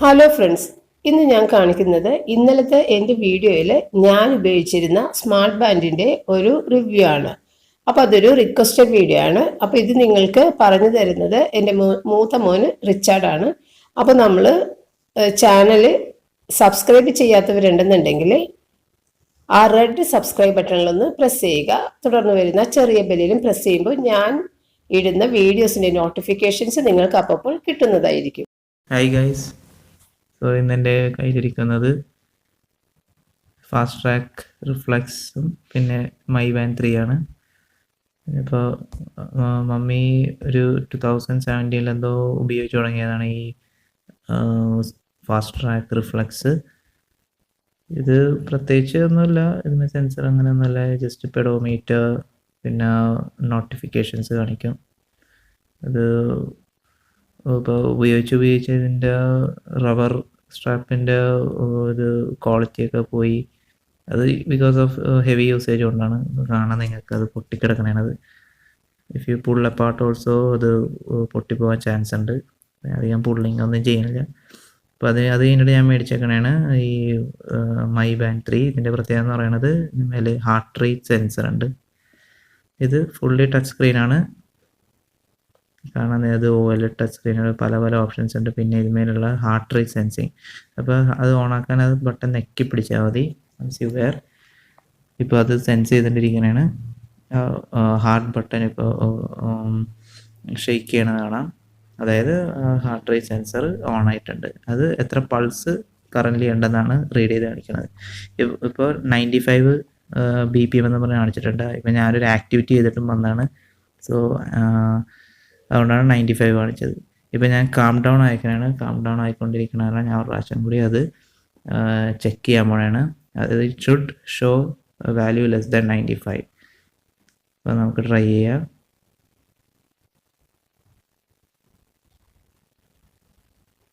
Hello friends ഇന്ന് ഞാൻ കാണിക്കുന്നത് ഇന്നലത്തെ എന്റെ വീഡിയോയിൽ ഞാൻ ഉപയോഗിച്ചിരുന്ന സ്മാർട്ട് ബാൻഡിന്റെ ഒരു റിവ്യൂ ആണ്. അപ്പോൾ അതൊരു റിക്വസ്റ്റഡ് വീഡിയോ ആണ്. അപ്പോൾ ഇത് നിങ്ങൾക്ക് പറഞ്ഞു തരുന്നത് എന്റെ മൂത്ത മോന് റിച്ചാർഡാണ് അപ്പോൾ നമ്മൾ ചാനൽ സബ്സ്ക്രൈബ് ചെയ്യാത്തവരുണ്ടെന്നുണ്ടെങ്കിൽ ആ റെഡ് സബ്സ്ക്രൈബ് ബട്ടണിലൊന്ന് പ്രസ് ചെയ്യുക. തുടർന്ന് വരുന്ന ചെറിയ ബെല്ലിലും പ്രസ് ചെയ്യുമ്പോൾ ഞാൻ ഇടുന്ന വീഡിയോസിന്റെ നോട്ടിഫിക്കേഷൻസ് നിങ്ങൾക്ക് അപ്പോൾ കിട്ടുന്നതായിരിക്കും. ഹായ് ഗൈസ് സോ ഇന്ന് എന്റെ കയ്യിലിരിക്കുന്നത് ഫാസ്റ്റ് ട്രാക്ക് റിഫ്ലക്സും പിന്നെ മൈ വാൻ ത്രീ ആണ്. ഇപ്പോൾ മമ്മി ഒരു ടു തൗസൻഡ് സെവന്റീനിൽ എന്തോ ഉപയോഗിച്ച് തുടങ്ങിയതാണ് ഈ ഫാസ്റ്റ് ട്രാക്ക് റിഫ്ലക്സ് ഇത് പ്രത്യേകിച്ച് ഒന്നുമില്ല. ഇതിന് സെൻസർ അങ്ങനെ അങ്ങനെയൊന്നുമില്ല ജസ്റ്റ് പെഡോമീറ്റർ പിന്നെ നോട്ടിഫിക്കേഷൻസ് കാണിക്കും. അത് ഇപ്പോൾ ഉപയോഗിച്ച് ഉപയോഗിച്ച് ഇതിന്റെ റബ്ബർ സ്ട്രാപ്പിന്റെ ഒരു ക്വാളിറ്റിയൊക്കെ പോയി. അത് ബിക്കോസ് ഓഫ് ഹെവി യൂസേജ് കൊണ്ടാണ് കാണാൻ നിങ്ങൾക്ക് അത് പൊട്ടിക്കിടക്കണത് if you pull apart also അത് പൊട്ടിപ്പോകാൻ ചാൻസ് ഉണ്ട്. അധികം പുള്ളിങ് ഒന്നും ചെയ്യുന്നില്ല. അപ്പോൾ അത് അത് കഴിഞ്ഞിട്ട് ഞാൻ മേടിച്ചേക്കണേണ് ഈ മൈ ബാൻഡ് ത്രീ ഇതിന്റെ പ്രത്യേകത എന്ന് പറയുന്നത് മേലെ ഹാർട്ട് റേറ്റ് സെൻസർ ഉണ്ട്. ഇത് ഫുള്ളി ടച്ച് സ്ക്രീനാണ് കാണാൻ അത് ഒ എൽ ടച്ച് സ്ക്രീനുകൾ പല പല ഓപ്ഷൻസ് ഉണ്ട്. പിന്നെ ഇതിന്മേലുള്ള ഹാർട്ട് റേറ്റ് സെൻസിങ് അപ്പോൾ അത് ഓണാക്കാൻ അത് ബട്ടൺ നെക്കി പിടിച്ചാൽ മതി. യു വെയർ ഇപ്പോൾ അത് സെൻസ് ചെയ്തുകൊണ്ടിരിക്കുന്നതാണ് ഹാർട്ട് ബട്ടൺ ഇപ്പോൾ ഷെയ്ക്ക് ചെയ്യണത് കാണാം. അതായത് ഹാർട്ട് റേറ്റ് സെൻസർ ഓൺ ആയിട്ടുണ്ട്. അത് എത്ര പൾസ് കറന്റ്ലി ഉണ്ടെന്നാണ് റീഡ് ചെയ്ത് കാണിക്കുന്നത് ഇപ്പോൾ ninety five B P M എന്ന് പറഞ്ഞ് കാണിച്ചിട്ടുണ്ട്. ഇപ്പം ഞാനൊരു ആക്ടിവിറ്റി ചെയ്തിട്ടും വന്നാണ്. സോ അതുകൊണ്ടാണ് നയന്റി ഫൈവ് കാണിച്ചത്. ഇപ്പം ഞാൻ കാം ഡൗൺ അയക്കണാണ് കാം ഡൗൺ ആയിക്കൊണ്ടിരിക്കണതാണ് ഞാൻ ഒരു പ്രാവശ്യം കൂടി അത് ചെക്ക് ചെയ്യാൻ പോണാണ്. അത് it should show value less than ninety five അപ്പോൾ നമുക്ക് ട്രൈ ചെയ്യാം.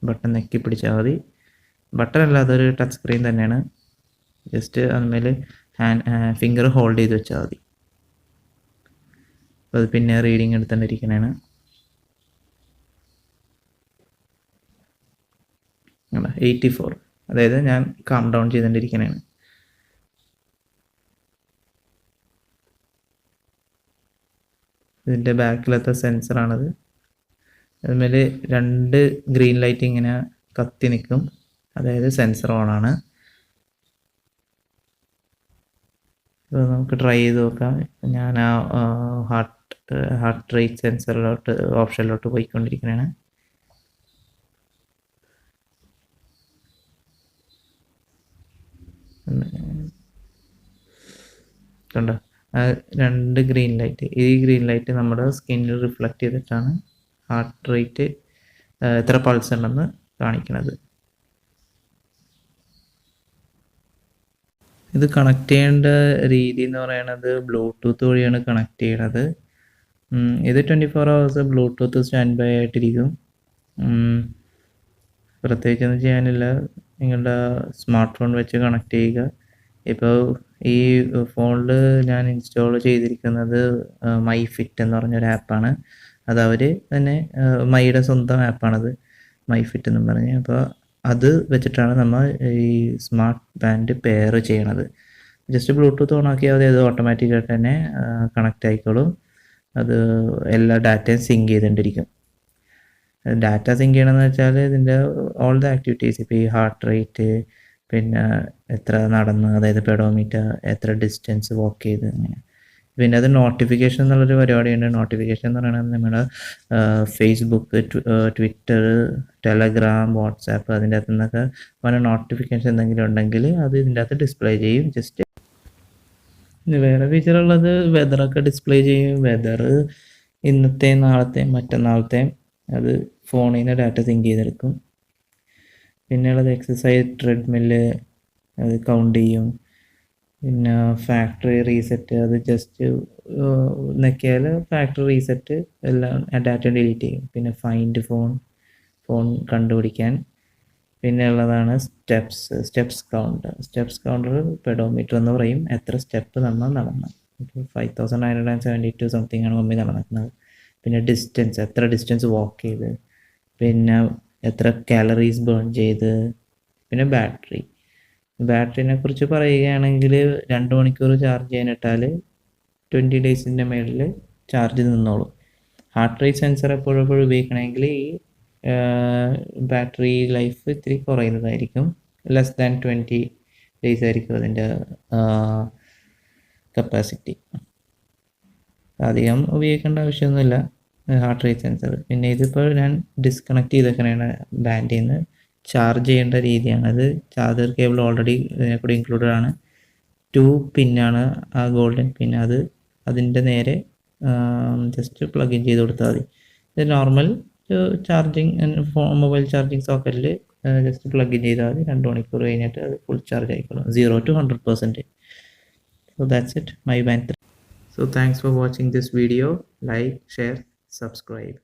ബട്ടൺ നെക്കി പിടിച്ചാൽ മതി. ബട്ടൺ അല്ല അതൊരു ടച്ച് സ്ക്രീൻ തന്നെയാണ് ജസ്റ്റ് അതിന്മേൽ ഹാൻഡ് ഫിംഗർ ഹോൾഡ് ചെയ്ത് വെച്ചാൽ മതി. അപ്പോൾ അത് പിന്നെ റീഡിങ് എടുത്തുകൊണ്ടിരിക്കണേണ് എയ്റ്റി ഫോർ അതായത് ഞാൻ കാം ഡൗൺ ചെയ്തുകൊണ്ടിരിക്കുന്നതാണ് ഇതിന്റെ ബാക്കിലത്തെ സെൻസറാണത് അതുമേൽ രണ്ട് ഗ്രീൻ ലൈറ്റ് ഇങ്ങനെ കത്തി നിൽക്കും അതായത് സെൻസർ ഓണാണ് അപ്പോൾ നമുക്ക് ട്രൈ ചെയ്ത് നോക്കാം. ഞാൻ ആ ഹാർട്ട് ഹാർട്ട് റേറ്റ് സെൻസറിലോട്ട് ഓപ്ഷനിലോട്ട് പോയിക്കൊണ്ടിരിക്കുന്നതാണ് കണ്ടോ? രണ്ട് ഗ്രീൻ ലൈറ്റ്. ഈ ഗ്രീൻ ലൈറ്റ് നമ്മുടെ സ്കിന്നിൽ റിഫ്ലക്റ്റ് ചെയ്തിട്ടാണ് ഹാർട്ട് റേറ്റ് എത്ര പൾസ് ഉണ്ടെന്ന് കാണിക്കുന്നത് ഇത് കണക്ട് ചെയ്യേണ്ട രീതി എന്ന് പറയുന്നത് ബ്ലൂടൂത്ത് വഴിയാണ് കണക്ട് ചെയ്യണത്. ഇത് twenty four hours Bluetooth stand by ആയിട്ടിരിക്കും. പ്രത്യേകിച്ചൊന്നും ചെയ്യാനില്ല. നിങ്ങളുടെ സ്മാർട്ട് ഫോൺ വെച്ച് കണക്ട് ചെയ്യുക. ഇപ്പോൾ ഈ ഫോണിൽ ഞാൻ ഇൻസ്റ്റാൾ ചെയ്തിരിക്കുന്നത് മൈ ഫിറ്റ് എന്ന് പറഞ്ഞൊരു ആപ്പാണ് അത് അവർ തന്നെ മൈയുടെ സ്വന്തം ആപ്പാണത് മൈ ഫിറ്റ് എന്നും പറഞ്ഞ്. അപ്പോൾ അത് വെച്ചിട്ടാണ് നമ്മൾ ഈ സ്മാർട്ട് ബാൻഡ് പെയർ ചെയ്യണത്. ജസ്റ്റ് ബ്ലൂടൂത്ത് ഓൺ ആക്കിയാൽ മതി അത് ഓട്ടോമാറ്റിക്കായിട്ട് തന്നെ കണക്റ്റ് ആയിക്കോളും. അത് എല്ലാ ഡാറ്റയും സിങ്ക് ചെയ്തുകൊണ്ടിരിക്കും ഡാറ്റ സിങ്ക് ചെയ്യണമെന്ന് വെച്ചാൽ ഇതിന്റെ ഓൾ ദ ആക്ടിവിറ്റീസ് ഇപ്പോൾ ഈ ഹാർട്ട് റേറ്റ് പിന്നെ എത്ര നടന്ന് അതായത് പെഡോമീറ്റർ എത്ര ഡിസ്റ്റൻസ് വാക്ക് ചെയ്ത് അങ്ങനെ പിന്നെ അത് നോട്ടിഫിക്കേഷൻ എന്നുള്ളൊരു പരിപാടിയുണ്ട്. നോട്ടിഫിക്കേഷൻ എന്ന് പറയുന്നത് നമ്മുടെ ഫേസ്ബുക്ക് ട്വിറ്റർ ടെലഗ്രാം വാട്സാപ്പ് അതിന്റെ അകത്തു നിന്നൊക്കെ പല നോട്ടിഫിക്കേഷൻ എന്തെങ്കിലും ഉണ്ടെങ്കിൽ അത് ഇതിന്റെ അകത്ത് ഡിസ്പ്ലേ ചെയ്യും. ജസ്റ്റ് വേറെ ഫീച്ചർ ഉള്ളത് വെതറൊക്കെ ഡിസ്പ്ലേ ചെയ്യും. വെതർ ഇന്നത്തെ നാളത്തെ മറ്റന്നാളത്തെ അത് ഫോണിൽ നിന്ന് ഡാറ്റ സിങ്ക് ചെയ്തെടുക്കും. പിന്നെയുള്ളത് എക്സസൈസ് ട്രെഡ്മില്ല് അത് കൗണ്ട് ചെയ്യും. പിന്നെ ഫാക്ടറി റീസെറ്റ് അത് ജസ്റ്റ് നെക്കിയാൽ ഫാക്ടറി റീസെറ്റ് എല്ലാം ഡാറ്റ ഡിലീറ്റ് ചെയ്യും. പിന്നെ ഫൈൻഡ് ഫോൺ ഫോൺ കണ്ടുപിടിക്കാൻ. പിന്നെ ഉള്ളതാണ് steps steps counter steps counter pedometer എന്ന് പറയും. എത്ര സ്റ്റെപ്പ് നമ്മൾ നടന്നു. ഇപ്പോൾ five thousand nine hundred and seventy two something ആണ് മമ്മി നടക്കുന്നത്. പിന്നെ ഡിസ്റ്റൻസ് എത്ര ഡിസ്റ്റൻസ് വാക്ക് ചെയ്ത് പിന്നെ എത്ര കാലറീസ് ബേൺ ചെയ്ത് പിന്നെ ബാറ്ററി ബാറ്ററിനെ കുറിച്ച് പറയുകയാണെങ്കിൽ രണ്ട് മണിക്കൂർ ചാർജ് ചെയ്യാനിട്ടാൽ ട്വന്റി ഡേയ്സിന്റെ മേളിൽ ചാർജ് നിന്നോളും. ഹാർട്ട് റേറ്റ് സെൻസർ എപ്പോഴും എപ്പോഴും ഉപയോഗിക്കണമെങ്കിൽ ഈ ബാറ്ററി ലൈഫ് ഇത്തിരി കുറയുന്നതായിരിക്കും. ലെസ് ദാൻ ട്വന്റി ഡേയ്സ് ആയിരിക്കും അതിന്റെ കപ്പാസിറ്റി അധികം ഉപയോഗിക്കേണ്ട ആവശ്യമൊന്നുമില്ല. ഹാർട്ട് റേറ്റ് സെൻസർ പിന്നെ ഇതിപ്പോൾ ഞാൻ ഡിസ്കണക്ട് ചെയ്തേക്കണേണ് ബാൻഡിൽ നിന്ന് ചാർജ് ചെയ്യേണ്ട രീതിയാണ് അത് ചാർജർ കേബിൾ ഓൾറെഡി ഇതിനെ കൂടി ഇൻക്ലൂഡഡ് ആണ്. ടു പിന്നാണ് ആ ഗോൾഡൻ പിൻ അത് അതിന്റെ നേരെ ജസ്റ്റ് പ്ലഗ് ഇൻ ചെയ്ത് കൊടുത്താൽ മതി. ഇത് നോർമൽ ചാർജിങ് മൊബൈൽ ചാർജിങ് സോക്കറ്റിൽ ജസ്റ്റ് പ്ലഗ് ഇൻ ചെയ്താൽ മതി. രണ്ട് മണിക്കൂർ കഴിഞ്ഞിട്ട് അത് ഫുൾ ചാർജ് ആയിക്കോളും. Zero to hundred percent so that's it my band. So thanks for watching this video like share, subscribe.